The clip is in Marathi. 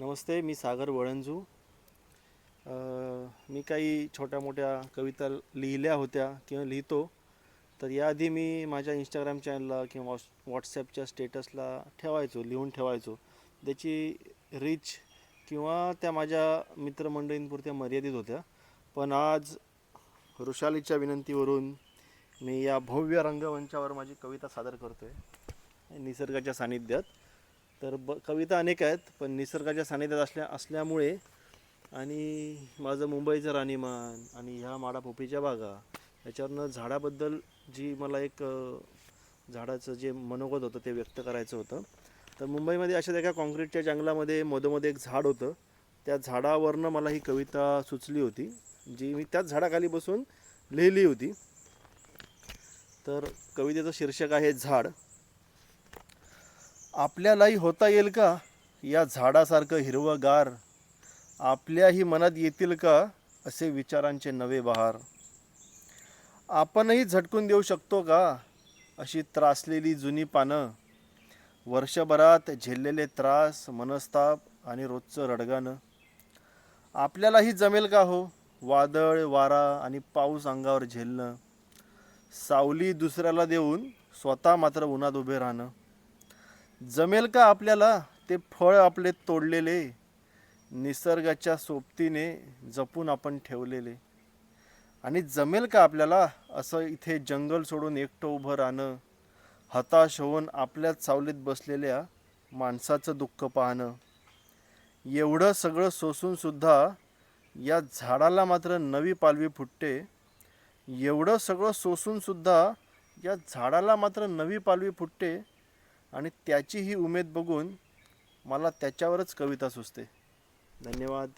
नमस्ते मी सागर वळंजू. मी काही छोट्या मोठ्या कविता लिहिल्या होत्या किंवा लिहितो. तर याआधी मी माझ्या इंस्टाग्राम चॅनलला किंवा व्हॉट्स व्हॉट्सॲपच्या स्टेटसला ठेवायचो लिहून ठेवायचो. त्याची रीच किंवा त्या माझ्या मित्रमंडळींपुरत्या मर्यादित होत्या. पण आज ऋषालीच्या विनंतीवरून मी या भव्य रंगमंचावर माझी कविता सादर करतो आहे निसर्गाच्या सानिध्यात. तर ब कविता अनेक आहेत पण निसर्गाच्या सानिध्यात असल्या असल्यामुळे आणि माझं मुंबईचं राणीमान आणि ह्या माडापोपीच्या बागा याच्यावरनं झाडाबद्दल जी मला एक झाडाचं जे मनोगत होतं ते व्यक्त करायचं होतं. तर मुंबईमध्ये अशा एका कॉन्क्रीटच्या जंगलामध्ये मधोमध्ये एक झाड होतं. त्या झाडावरनं मला ही कविता सुचली होती जी मी त्याच झाडाखाली बसून लिहिली होती. तर कवितेचं शीर्षक आहे झाड. आपल्यालाही होता येईल का? या झाडासारखं हिरवंगार आपल्याही मनात येतील का? असे विचारांचे नवे बहार. आपणही झटकून देऊ शकतो का? अशी त्रासलेली जुनी पानं. वर्षभरात झेललेले त्रास मनस्ताप आणि रोजचं रडगाणं. आपल्यालाही जमेल का हो? वादळ वारा आणि पाऊस अंगावर झेलणं. सावली दुसऱ्याला देऊन स्वतः मात्र उन्हात उभे राहणं. जमेल का आपल्याला ते फळ आपले तोडलेले? निसर्गाच्या सोबतीने जपून आपण ठेवलेले. आणि जमेल का आपल्याला असं इथे जंगल सोडून एकटं उभं राहणं? हताश होऊन आपल्याच सावलीत बसलेल्या माणसाचं दुःख पाहणं. एवढं सगळं सोसूनसुद्धा या झाडाला मात्र नवी पालवी फुटते. एवढं सगळं सोसूनसुद्धा या झाडाला मात्र नवी पालवी फुटते. आणि त्याची ही उमेद बघून मला त्याच्यावरच कविता सुचते. धन्यवाद.